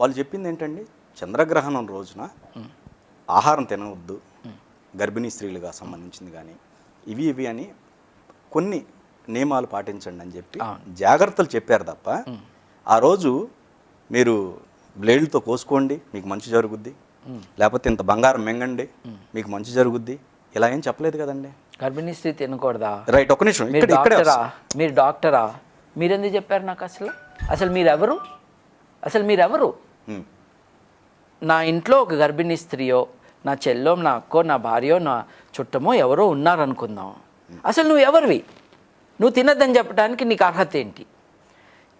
వాళ్ళు చెప్పింది ఏంటండి? చంద్రగ్రహణం రోజున ఆహారం తినవద్దు. గర్భిణీ స్త్రీలుగా సంబంధించింది కానీ ఇవి ఇవి అని కొన్ని నియమాలు పాటించండి అని చెప్పి జాగ్రత్తలు చెప్పారు తప్ప ఆ రోజు మీరు బ్లేడ్లతో కోసుకోండి మీకు మంచి జరుగుద్ది. లేకపోతే ఇంత బంగారం మింగండి మీకు మంచి జరుగుద్ది. ఇలా ఏం చెప్పలేదు కదండి? గర్భిణీ స్త్రీ తినకూడదా? రైట్ ఒక్క నిమిషం మీరు డాక్టరా? మీరు డాక్టరా? మీరెందుకు చెప్పారు నాకు అసలు? అసలు మీరెవరు? అసలు మీరెవరు. నా ఇంట్లో ఒక గర్భిణీ స్త్రీయో నా చెల్లో నా అక్కో నా భార్యో నా చుట్టమో ఎవరో ఉన్నారనుకుందాం. అసలు నువ్వు ఎవరివి? నువ్వు తినద్దని చెప్పడానికి నీకు అర్హత ఏంటి?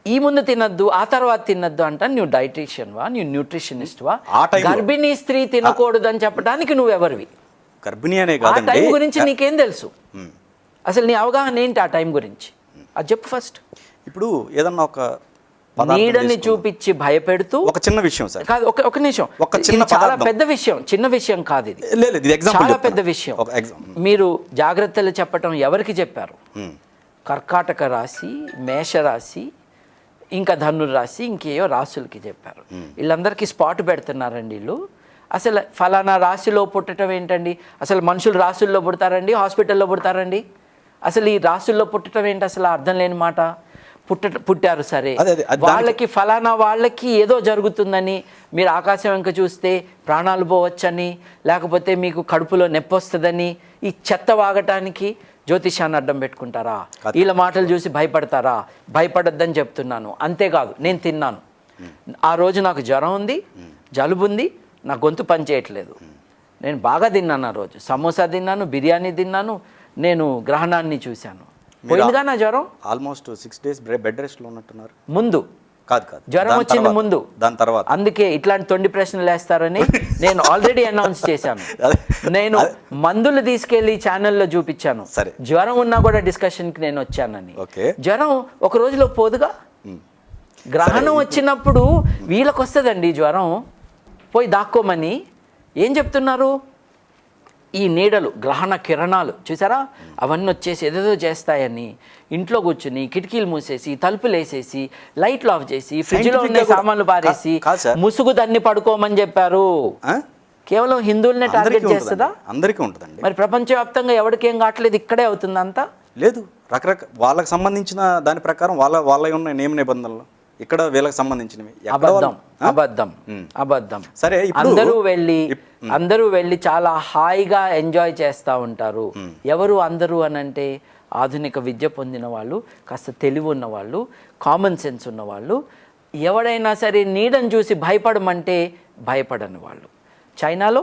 ఈ ముందు తినద్దు ఆ తర్వాత తినద్దు అంట నువ్వు డైటీషియన్వా నువ్వు న్యూట్రిషనిస్ట్వా? ఆ టైంలో- గర్భిణీ స్త్రీ తినకూడదు అని చెప్పడానికి నువ్వు ఎవరివి? గర్భిణీ అనే ఆ టైం గురించి నీకేం తెలుసు? ఉమ్. అసలు నీ అవగాహన ఏంటి ఆ టైం గురించి? అది చెప్పు ఫస్ట్. ఇప్పుడు ఏదన్నా ఒక నీడని. చూపించి భయపెడుతూ ఒక చిన్న విషయం సార్. కాదు ఒక ఒక నిమిషం. ఒక చిన్న చాలా. పెద్ద విషయం చిన్న విషయం కాదు ఇది. లేదు ఇది ఎగ్జాంపుల్ చాలా. పెద్ద విషయం. మీరు జాగ్రత్తలు చెప్పటం ఎవరికి చెప్పారు? కర్కాటక రాశి మేషరాశి ఇంకా ధనుర్ రాశి ఇంకేయో రాశులకి చెప్పారు. వీళ్ళందరికీ స్పాట్ పెడుతున్నారండి వీళ్ళు. అసలు ఫలానా రాశిలో పుట్టడం ఏంటండి? అసలు మనుషులు రాశుల్లో పుడతారండి హాస్పిటల్లో పుడతారండి? అసలు ఈ రాశుల్లో పుట్టడం ఏంటి? అసలు అర్థం లేని మాట. పుట్ట పుట్టారు సరే. వాళ్ళకి ఫలానా వాళ్ళకి ఏదో జరుగుతుందని మీరు ఆకాశం వెంక చూస్తే ప్రాణాలు పోవచ్చని లేకపోతే మీకు కడుపులో నొప్పి వస్తుందని ఈ చెత్త వాగటానికి జ్యోతిషాన్ని అడ్డం పెట్టుకుంటారా? వీళ్ళ మాటలు చూసి భయపడతారా? భయపడొద్దని చెప్తున్నాను. అంతేకాదు నేను తిన్నాను. ఆ రోజు నాకు జ్వరం ఉంది జలుబు ఉంది నా గొంతు పని చేయట్లేదు నేను బాగా తిన్నాను ఆ రోజు. సమోసా తిన్నాను బిర్యానీ తిన్నాను నేను గ్రహణాన్ని చూశాను. పోయిందిగా నా జ్వరం? ఆల్మోస్ట్ సిక్స్ డేస్ బెడ్ రెస్ట్లో ఉన్నట్టున్నారు. ముందు? కాదు కాదు. జ్వరం వచ్చింది ముందు? దాని తర్వాత. అందుకే ఇట్లాంటి తొండి ప్రశ్నలు వేస్తారని నేను ఆల్రెడీ అనౌన్స్ చేశాను. నేను మందులు తీసుకెళ్ళి ఛానల్లో చూపించాను. సరే. జ్వరం ఉన్నా కూడా డిస్కషన్కి నేను వచ్చానని. ఓకే. జ్వరం ఒక రోజులో పోదుగా. గ్రహణం వచ్చినప్పుడు వీళ్ళకి వస్తుందండి జ్వరం. పోయి దాక్కోమని. ఏం చెప్తున్నారు? ఈ నీడలు గ్రహణ కిరణాలు చూసారా? అవన్నీ వచ్చేసి ఏదేదో చేస్తాయని. ఇంట్లో కూర్చుని కిటికీలు మూసేసి తలుపులు వేసేసి లైట్లు ఆఫ్ చేసి ఫ్రిడ్జ్లో ఉండే సామాన్లు పారేసి. ముసుగు దాన్ని పడుకోమని చెప్పారు? కేవలం హిందువులనే టార్గెట్. చేస్తుందా? అందరికీ ఉంటుందండి. మరి ప్రపంచవ్యాప్తంగా ఎవరికి ఏం కావట్లేదు ఇక్కడే అవుతుంది అంతా లేదు రకరకాల వాళ్ళకి సంబంధించిన దాని ప్రకారం వాళ్ళ వాళ్ళ ఉన్న నియమ నిబంధనలు. ఇక్కడ వీళ్ళకి సంబంధించినవి. అబద్ధం అబద్ధం. అబద్ధం. సరే అందరూ వెళ్ళి అందరూ వెళ్ళి చాలా హాయిగా ఎంజాయ్ చేస్తూ ఉంటారు. ఎవరు అందరూ అని అంటే ఆధునిక విద్య పొందిన వాళ్ళు కాస్త తెలివి ఉన్న వాళ్ళు కామన్ సెన్స్ ఉన్న వాళ్ళు ఎవడైనా సరే నీడని చూసి భయపడమంటే భయపడని వాళ్ళు. చైనాలో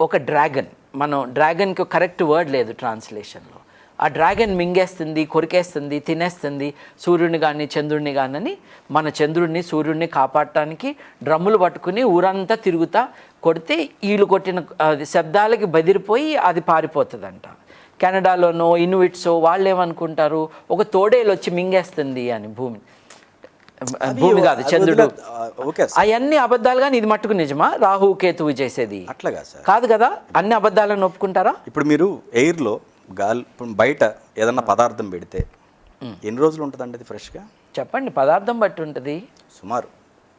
ఒక డ్రాగన్ మనం డ్రాగన్కి కరెక్ట్ వర్డ్ లేదు ట్రాన్స్లేషన్లో ఆ డ్రాగన్ మింగేస్తుంది కొరికేస్తుంది తినేస్తుంది సూర్యుని కానీ చంద్రుడిని కానని మన చంద్రుడిని సూర్యుడిని కాపాడటానికి డ్రమ్ములు పట్టుకుని ఊరంతా తిరుగుతా కొడితే వీళ్ళు కొట్టిన శబ్దాలకి బెదిరిపోయి అది పారిపోతుందంట. కెనడాలోనో ఇన్విట్సో వాళ్ళు ఏమనుకుంటారు ఒక తోడేలు వచ్చి మింగేస్తుంది అని భూమి. భూమి కాదు చంద్రుడు. అవన్నీ అబద్ధాలు కానీ ఇది మట్టుకు నిజమా? రాహు కేతువు చేసేది అట్లాగా కాదు కదా? అన్ని అబద్ధాలను ఒప్పుకుంటారా? ఇప్పుడు మీరు ఎయిర్లో గాలి బయట ఏదన్నా పదార్థం పెడితే ఎన్ని రోజులు ఉంటుందండి అది ఫ్రెష్గా? చెప్పండి పదార్థం బట్టి ఉంటుంది. సుమారు.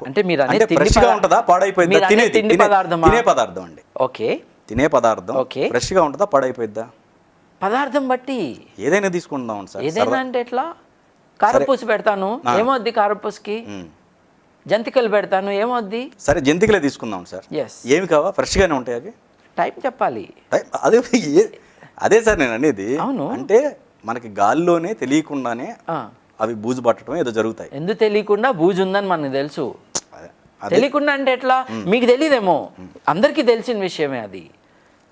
అంటే మీరు అంటే ఫ్రెష్గా ఉంటుందా? పాడైపోయిందా తినేది తిండి తినే- పదార్థమా? తినే పదార్థం అండి. ఓకే. తినే పదార్థం ఓకే. ఫ్రెష్గా ఉంటుందా? పాడైపోయిద్దా? పదార్థం బట్టి. ఏదైనా తీసుకుందాం సార్. ఏదైనా అంటే ఎట్లా? కారపూసి పెడతాను. ఏమొద్ది కారపూసకి. జంతికలు పెడతాను. ఏమొద్ది? సరే జంతికలే తీసుకుందాం సార్. ఏమి కావా? ఫ్రెష్గానే ఉంటాయి అవి? టైం చెప్పాలి. టైం- అదే అదే సార్ నేను అనేది. అవును. అంటే మనకి గాల్లోనే తెలియకుండానే. అవి బూజు పట్టడం ఏదో జరుగుతాయి. ఎందుకు తెలియకుండా బూజు ఉందని మనకు తెలుసు. తెలియకుండా అంటే ఎట్లా? మీకు తెలియదేమో. అందరికీ తెలిసిన విషయమే అది.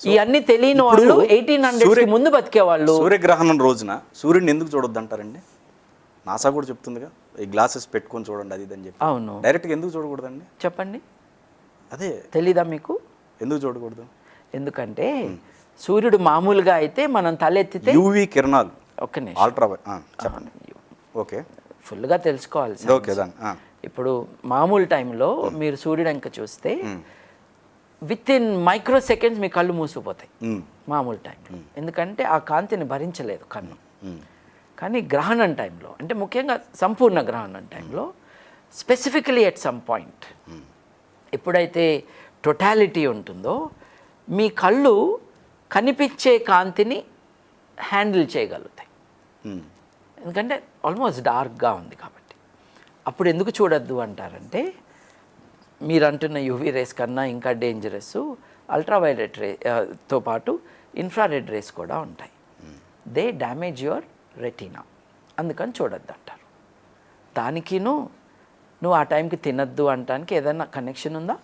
ఈ అన్ని తెలియని వాళ్ళు ఎయిటీన్ హండ్రెడ్ ముందు బతికే వాళ్ళు సూర్యగ్రహణం రోజున సూర్యుడిని ఎందుకు చూడొద్దు అంటారండి నాసా కూడా చెప్తుందిగా ఈ గ్లాసెస్ పెట్టుకొని చూడండి అది అని చెప్పి. అవును. డైరెక్ట్గా ఎందుకు చూడకూడదండి? చెప్పండి. అదే. తెలీదా మీకు? ఎందుకు చూడకూడదు? ఎందుకంటే సూర్యుడు మామూలుగా అయితే మనం తలెత్తితే యూవి కిరణాలు. ఒక్క నిమిషం. ఓకే. ఫుల్గా తెలుసుకోవాలి సార్. ఓకే. ఇప్పుడు మామూలు టైంలో మీరు సూర్యుడు అంక చూస్తే విత్ ఇన్ మైక్రో సెకండ్స్ మీ కళ్ళు మూసిపోతాయి ఉమ్, మామూలు టైంలో ఎందుకంటే ఆ కాంతిని భరించలేదు కన్ను. కానీ గ్రహణం టైంలో అంటే ముఖ్యంగా సంపూర్ణ గ్రహణం టైంలో స్పెసిఫికలీ ఎట్ సమ్ పాయింట్ ఎప్పుడైతే టొటాలిటీ ఉంటుందో మీ కళ్ళు కనిపించే కాంతిని హ్యాండిల్ చేయగలుగుతాయి. ఉమ్, ఎందుకంటే ఆల్మోస్ట్ డార్క్గా ఉంది కాబట్టి. అప్పుడు ఎందుకు చూడొద్దు అంటారంటే మీరు అంటున్న యూవీ రేస్ కన్నా ఇంకా డేంజరస్ అల్ట్రావైలెట్ రే తో పాటు ఇన్ఫ్రారెడ్ రేస్ కూడా ఉంటాయి. దే డ్యామేజ్ యువర్ రెటీనా అందుకని చూడొద్దు అంటారు. దానికిను నువ్వు ఆ టైంకి తినద్దు అంటానికి ఏదైనా కనెక్షన్ ఉందా?